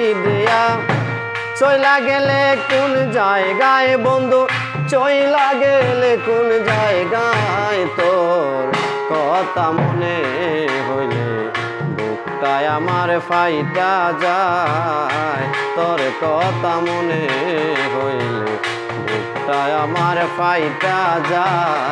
দিয়া। চইলা গেলে কোন জায়গায় বন্ধু? চইলা গেলে কোন জায়গায় তোর? কথা মনে হইলে বুকটায় আমার ফাইটা যায়। তোর কথা মনে হইলে বুকটায় আমার ফাইটা যায়।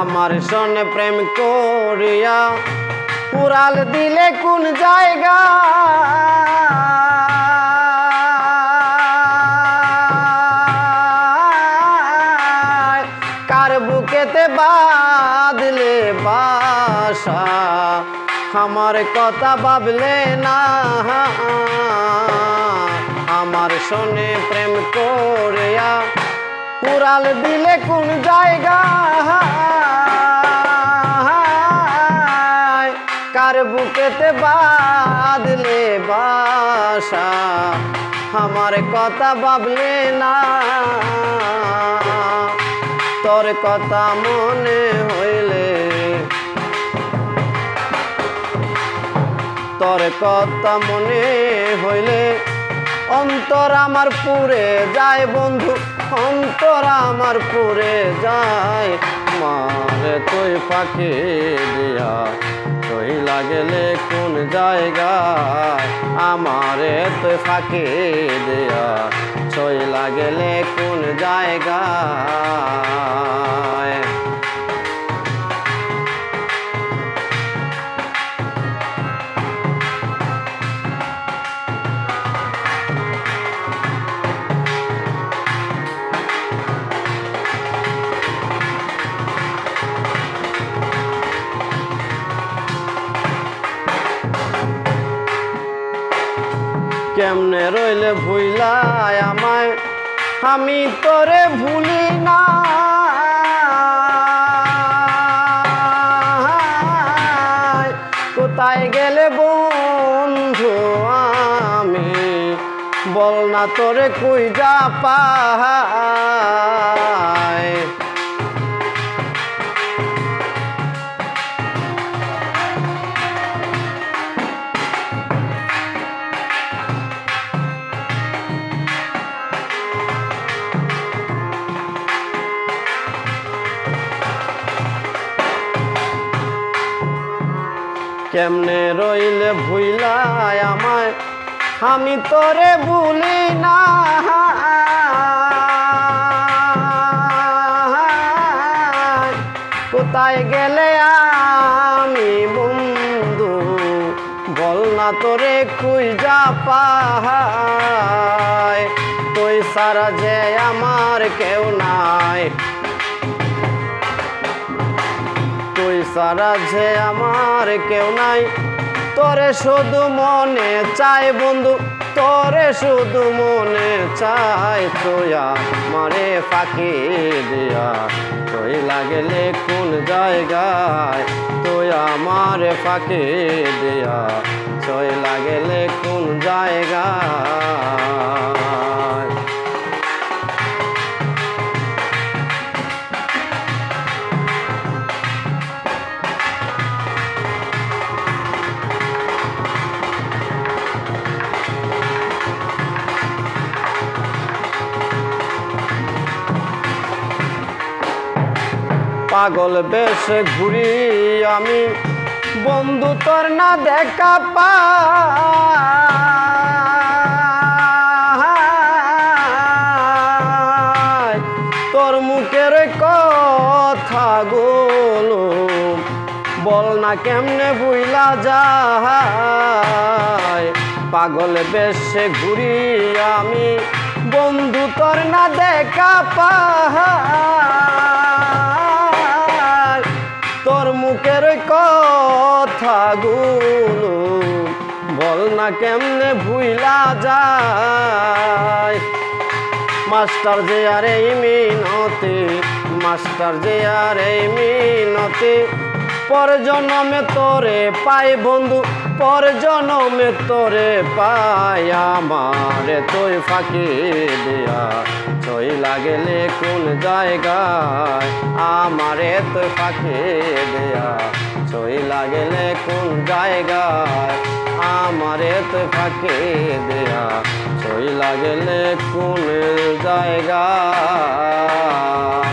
আমার সনে প্রেম করিয়া পুরাল দিলে কোন জায়গা? কার বুকেতে বাদলে বাসা? আমার কথা ভাবলে না। আমার সনে প্রেম করিয়া কুড়াল দিলে কোন জায়গা? কার বুকেতে বাদলে বাসা, আমার কথা ভাবলে না। তোর কথা মনে হইলে, তোর কথা মনে হইলে, অন্তর আমার পুরে যায় বন্ধু, অন্তর আমার পুরে যায়। মারে তুই পাখি দিয়া তুই লাগলে কোন জায়গায়? আমারে তো ফাঁকি দেয়া। ছই লাগলে কোন জায়গায়? কেমনে রইলে ভুইলাই আমায়? আমি তোরে ভুলি না। কোথায় গেলে বন্ধু আমি? বল না তোরে কই যা কেমনে রইলে ভুইলাই আমায়? আমি তোরে ভুলি না। কোথায় গেলে আমি বন্ধু? বল না তোরে খুঁজা পাহায় তুই সারা যে আমার কেউ নাই। সারা যে আমার কেউ নাই। তোরে শুধু মনে চাই বন্ধু, তোরে শুধু মনে চাই তুই আমারে ফাঁকি দিয়া, তুই লাগলে কোন জায়গায়? তুই আমারে ফাঁকি দিয়া, তুই লাগলে কোন জায়গায়? পাগল বেশে ঘুরি আমি। বন্ধু, তোর না দেখা পাই। তোর মুখের কথা গোলো বল না কেমনে বুইলা যায়। পাগল বেশে ঘুরি আমি। বন্ধু, তোর না দেখা পাই। কথাগুলো বল না কেমনে ভুইলা যায়? মাস্টার যে আরে ইমিন মিনতি, মাস্টার যে আর এই মিনতি পর জনমে তোরে পাই বন্ধু পর জনমে তোরে পাই আমারে তুই ফাঁকি দিয়া। ছই লাগেলে কোন জায়গায় আমারে তুই ফাঁকি দিয়া। ছই লাগেলে কোন জায়গায়? আমারে তো ফাঁকে দেয়া। সই লাগেলে কোন জায়গায়?